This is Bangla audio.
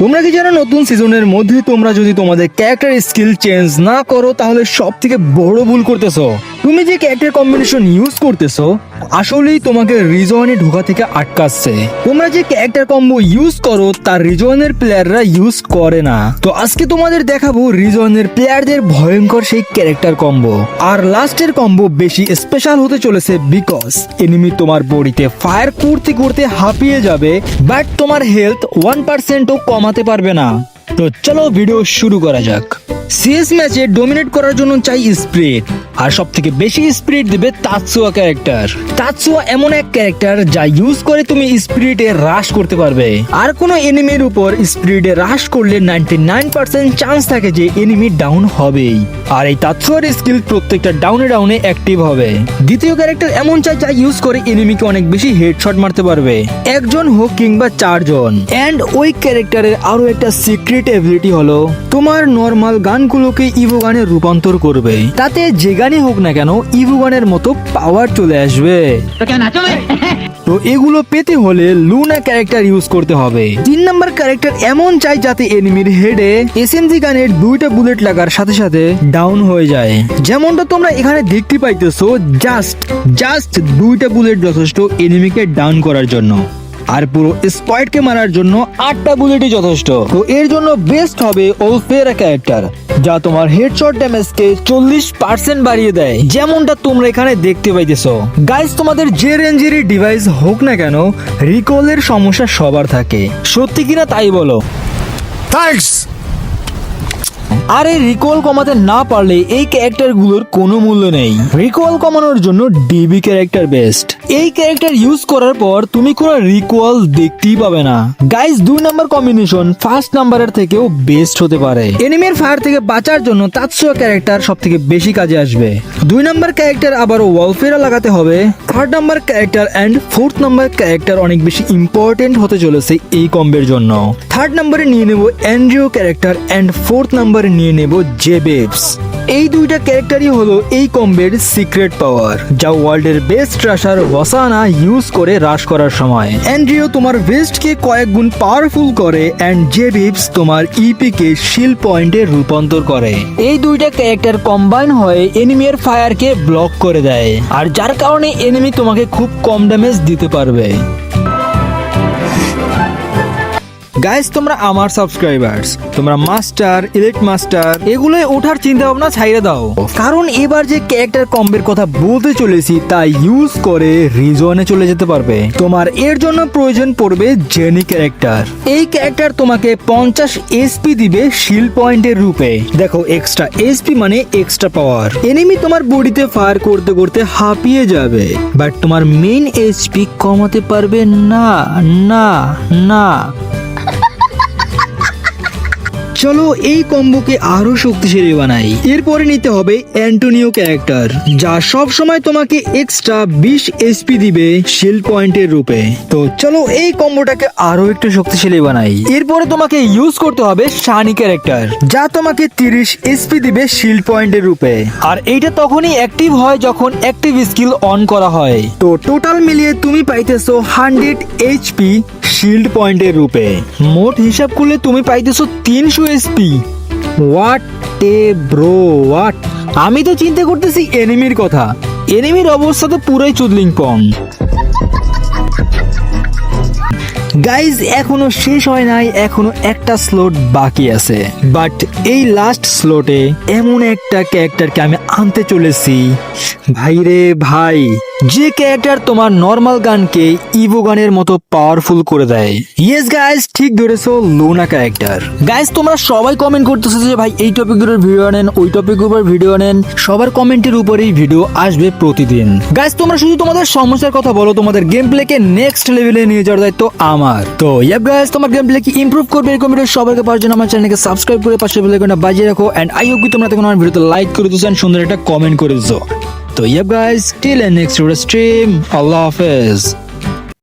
তোমরা কি জানো নতুন সিজনের মধ্যে তোমরা যদি তোমাদের ক্যারেক্টার স্কিল চেঞ্জ না করো, তাহলে সব থেকে বড় ভুল করতেছো। তুমি যে ক্যারেক্টার কম্বিনেশন ইউজ করতেছো আসলেই তোমাকে রিজওয়ানে ঢোকা থেকে আটকাচ্ছে। তোমরা যে ক্যারেক্টার কম্বো ইউজ করো, তার রিজওয়ানের প্লেয়াররা ইউজ করে না। তো আজকে তোমাদের দেখাবো রিজওয়ানের প্লেয়ারদের ভয়ঙ্কর সেই ক্যারেক্টার কম্বো আর লাস্টের কম্বো বেশি স্পেশাল হতে চলেছে বিকজ এনিমি তোমার বডিতে ফায়ার করতে করতে হাঁপিয়ে যাবে বাট তোমার হেলথ ওয়ান পার্সেন্টও কমাতে পারবে না। তো চলো ভিডিও শুরু করা যাক। সিএস ম্যাচে ডোমিনেট করার জন্য চাই স্পিরিট আর সব থেকে বেশি স্পিরিট দেবে তাৎসুয়া ক্যারেক্টার তাৎসুয়া এমন এক ক্যারেক্টার যা ইউজ করে তুমি স্পিরিটে হ্রাস করতে পারবে। আর কোনো এনিমির উপর স্পিরিটে হ্রাস করলে নাইনটি নাইন পার্সেন্ট চান্স থাকে যে এনিমি ডাউন হবেই। আর এই তাৎসুয়ার স্কিল প্রত্যেকটা ডাউনে ডাউনে অ্যাক্টিভ হবে। দ্বিতীয় ক্যারেক্টার এমন চাই যা ইউজ করে এনিমিকে অনেক বেশি হেডশট মারতে পারবে। একজন হোক কিংবা চারজন। এন্ড ওই ক্যারেক্টারের আরও একটা সিক্রেট এবিলিটি হলো তোমার নর্মাল গানগুলোকে ইভো গানে রূপান্তর করবে। তাতে যে গানই হোক না কেন, ইভো গানের মতো পাওয়ার চলে আসবে। তো এগুলো পেতে হলে লুনা ক্যারেক্টার ইউজ করতে হবে। তিন নাম্বার ক্যারেক্টার এমন চাই যাতে এনিমির হেডে এসএমজি গানের দুইটা বুলেট লাগার সাথে সাথে ডাউন হয়ে যায়। যেমনটা তোমরা এখানে দেখতে পাইতেছো জাস্ট জাস্ট দুইটা বুলেট যথেষ্ট এনিমিকে ডাউন করার জন্য। আর পুরো স্কোয়াডকে মারার জন্য আটটা বুলেটই যথেষ্ট। তো এর জন্য বেস্ট হবে ওলফেরা ক্যারেক্টার, যা তোমার হেডশট ড্যামেজকে চল্লিশ পার্সেন্ট বাড়িয়ে দেয়। যেমনটা তোমরা এখানে দেখতে পাইতেছো। গাইস তোমাদের যে রেঞ্জেরই ডিভাইস হোক না কেন রিকলের সমস্যা সবার থাকে। সত্যি কিনা তাই বলো? Thanks! আর এই রিকল কমাতে না পারলে এই ক্যারেক্টারগুলোর কোনো মূল্য নেই। রিকল কমানোর জন্য ডিবি ক্যারেক্টার বেস্ট এই ক্যারেক্টার ইউজ করার পর তুমি কোনো রিকল দেখতেই পাবে না। গাইস দুই নাম্বার কম্বিনেশন ফার্স্ট নাম্বারের থেকেও বেস্ট হতে পারে। এনিমের ফায়ার থেকে বাঁচার জন্য তাৎসুয়া ক্যারেক্টার সব থেকে বেশি কাজে আসবে। দুই নাম্বার ক্যারেক্টার আবার ওয়ালফেরা লাগাতে হবে। Third number character and fourth number character অনেক বেশি ইম্পর্টেন্ট হতে চলেছে এই কম্বের জন্য। থার্ড নাম্বারে নিয়ে নেব অ্যান্ড্রিও ক্যারেক্টার অ্যান্ড ফোর্থ নাম্বারে নিয়ে নেব জেবেবস এই দুইটা ক্যারেক্টারই হলো এই কম্বের সিক্রেট পাওয়ার, যা ওয়ার্ল্ডের বেস্ট রাশার ওয়াসানা ইউজ করে রাশ করার সময়। অ্যান্ড্রিও তোমার ভেস্টকে কয়েক গুণ পাওয়ারফুল করে, অ্যান্ড জেবিপস তোমার ইপি কে শিল পয়েন্টে রূপান্তর করে। এই দুইটা ক্যারেক্টার কম্বাইন হয়ে এনিমির ফায়ারকে ব্লক করে দেয়, আর যার কারণে এনিমি তোমাকে খুব কম ড্যামেজ দিতে পারবে। গাইস তোমরা আমার সাবস্ক্রাইবার্স তোমরা মাস্টার ইলেক্ট মাস্টার এগুলোই ওঠার চিন্তা ভাবনা ছাইড়ে দাও। কারণ এবার যে ক্যারেক্টার কম্বের কথা বলতে চলেছি, তা ইউজ করে রিজনে চলে যেতে পারবে। তোমার এর জন্য প্রয়োজন পড়বে জেনি ক্যারেক্টার এই ক্যারেক্টার তোমাকে পঞ্চাশ এসপি দিবে শিল পয়েন্টের রূপে। দেখো এক্সট্রা এসপি মানে এক্সট্রা পাওয়ার এনিমি তোমার বডিতে ফায়ার করতে করতে হাঁপিয়ে যাবে। বাট তোমার মেইন এইচপি কমাতে পারবে না না না। চলো এই কম্বোকে আরও শক্তিশালী বানাই। এরপরে নিতে হবে অ্যান্টোনিও ক্যারেক্টার, যা সব সময় তোমাকে এক্সট্রা বিশ এসপি দিবে শিল পয়েন্টের রূপে। তো চলো এই কম্বোটাকে আরও একটু শক্তিশালী বানাই। এরপরে তোমাকে ইউজ করতে হবে শানি ক্যারেক্টার, যা তোমাকে তিরিশ এসপি দিবে শিল পয়েন্টের রূপে। আর এইটা তখনই অ্যাক্টিভ হয় যখন অ্যাক্টিভ স্কিল অন করা হয়। তো টোটাল মিলিয়ে তুমি পাইতেছো হান্ড্রেড এইচপি শিল্ড পয়েন্টের রূপে। মোট হিসাব করলে তুমি পাইতেছো তিনশো SP what a bro what আমি তো চিন্তা করতেছি এনিমির কথা। এনিমির অবস্থা তো পুরাই চুদলিং পং গাইজ এখনও শেষ হয় নাই, এখনও একটা স্লট বাকি আছে। বাট এই লাস্ট স্লটে এমন একটা ক্যারেক্টারকে আমি আনতে চলেছি। ভাই রে ভাই, যে ক্যারেক্টার তোমার নর্মাল গানকে ইভো গানের মতো পাওয়ারফুল করে দেয়। ইয়েস গাইজ ঠিক ধরেছো লোনা ক্যারেক্টার গাইজ তোমরা সবাই কমেন্ট করতেছো যে, ভাই, এই টপিকের ভিডিও নেন, ওই টপিক উপর ভিডিও নেন। সবার কমেন্টের উপরেই ভিডিও আসবে প্রতিদিন। গাইজ তোমরা শুধু তোমাদের সমস্যার কথা বলো, তোমাদের গেম প্লেকে নেক্সট লেভেলে নিয়ে যাওয়ার দায়িত্ব আমার। তো ইয়াপ গাইস তোমার গেম প্লে কি ইমপ্রুভ করবে এরকম ভিডিও সবাইকে পাওয়ার জন্য আমার চ্যানেলকে সাবস্ক্রাইব করে পাশে বেল আইকনটা বাজিয়ে রাখো। এন্ড আই হোপ কি তোমরা তখন আমার ভিডিওতে লাইক করে দিছো এন্ড সুন্দর একটা কমেন্ট করে দিছো তো yup guys till next stream আল্লাহ হাফেজ।